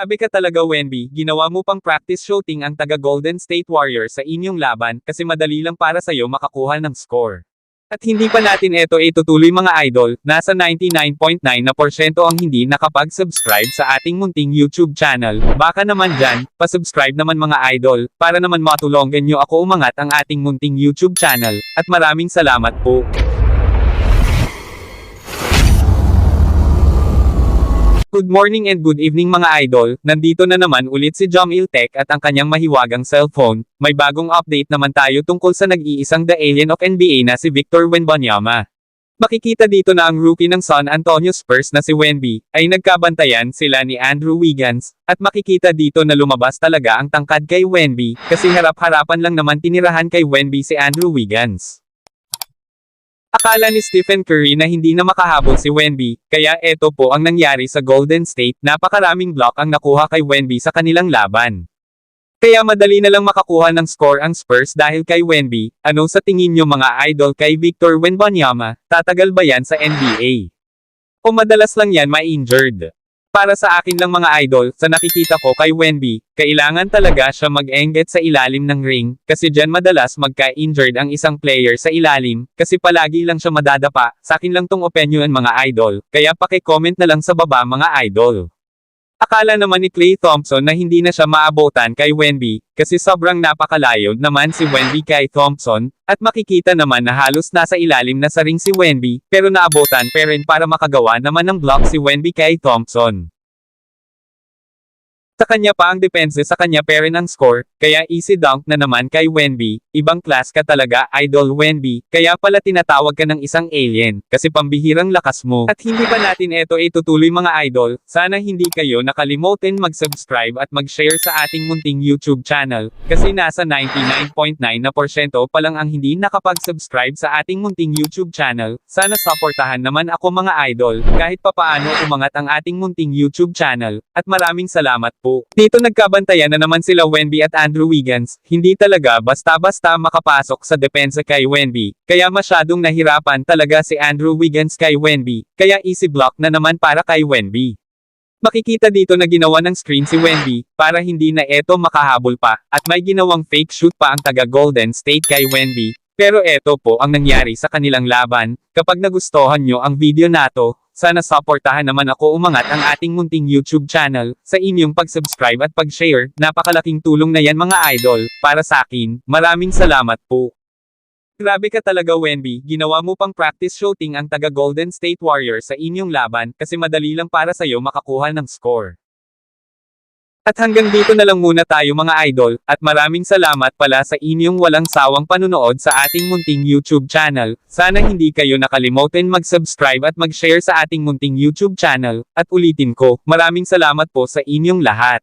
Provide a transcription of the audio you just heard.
Grabe ka talaga Wenby, ginawa mo pang practice shooting ang taga Golden State Warriors sa inyong laban kasi madali lang para sa'yo makakuha ng score. At hindi pa natin ito itutuloy mga idol, nasa 99.9 na porsyento ang hindi nakapag-subscribe sa ating munting YouTube channel. Baka naman dyan, pasubscribe naman mga idol, para naman matulungan nyo ako umangat ang ating munting YouTube channel. At maraming salamat po. Good morning and good evening mga idol, nandito na naman ulit si Jomil Tech at ang kanyang mahiwagang cellphone, may bagong update naman tayo tungkol sa nag-iisang The Alien of NBA na si Victor Wembanyama. Makikita dito na ang rookie ng San Antonio Spurs na si Wemby, ay nagkabantayan sila ni Andrew Wiggins, at makikita dito na lumabas talaga ang tangkad kay Wemby, kasi harap-harapan lang naman tinirahan kay Wemby si Andrew Wiggins. Akala ni Stephen Curry na hindi na makahabol si Wemby, kaya eto po ang nangyari sa Golden State, napakaraming block ang nakuha kay Wemby sa kanilang laban. Kaya madali na lang makakuha ng score ang Spurs dahil kay Wemby, ano sa tingin nyo mga idol kay Victor Wembanyama, tatagal ba yan sa NBA? O madalas lang yan ma-injured? Para sa akin lang mga idol, sa nakikita ko kay Wemby, kailangan talaga siya mag-engget sa ilalim ng ring, kasi dyan madalas magka-injured ang isang player sa ilalim, kasi palagi lang siya madadapa, sa akin lang tong opinion mga idol, kaya paki-comment na lang sa baba mga idol. Akala naman ni Clay Thompson na hindi na siya maabotan kay Wemby, kasi sobrang napakalayo naman si Wemby kay Thompson, at makikita naman na halos nasa ilalim na sa ring si Wemby, pero naabotan pa rin para makagawa naman ng block si Wemby kay Thompson. Sa kanya pa ang depense sa kanya pa rin ang score, kaya easy dunk na naman kay Wenby, ibang class ka talaga idol Wenby, kaya pala tinatawag ka ng isang alien, kasi pambihirang lakas mo. At hindi pa natin ito itutuloy mga idol, sana hindi kayo nakalimutin mag-subscribe at mag-share sa ating munting YouTube channel, kasi nasa 99.9 na porsyento pa lang ang hindi nakapag-subscribe sa ating munting YouTube channel, sana supportahan naman ako mga idol, kahit papaano umangat ang ating munting YouTube channel, at maraming salamat po. Dito nagkabantayan na naman sila Wenby at Andrew Wiggins, hindi talaga basta-basta makapasok sa depensa kay Wenby, kaya masyadong nahirapan talaga si Andrew Wiggins kay Wenby, kaya easy block na naman para kay Wenby. Makikita dito na ginawa ng screen si Wendy, para hindi na eto makahabol pa, at may ginawang fake shoot pa ang taga Golden State kay Wendy, pero eto po ang nangyari sa kanilang laban, kapag nagustuhan nyo ang video nato, sana supportahan naman ako umangat ang ating munting YouTube channel, sa inyong pag-subscribe at pag-share, napakalaking tulong na yan mga idol, para sa akin, maraming salamat po. Grabe ka talaga Wenby, ginawa mo pang practice shooting ang taga Golden State Warriors sa inyong laban, kasi madali lang para sa'yo makakuha ng score. At hanggang dito na lang muna tayo mga idol, at maraming salamat pala sa inyong walang sawang panunood sa ating munting YouTube channel. Sana hindi kayo nakalimutan mag-subscribe at mag-share sa ating munting YouTube channel, at ulitin ko, maraming salamat po sa inyong lahat.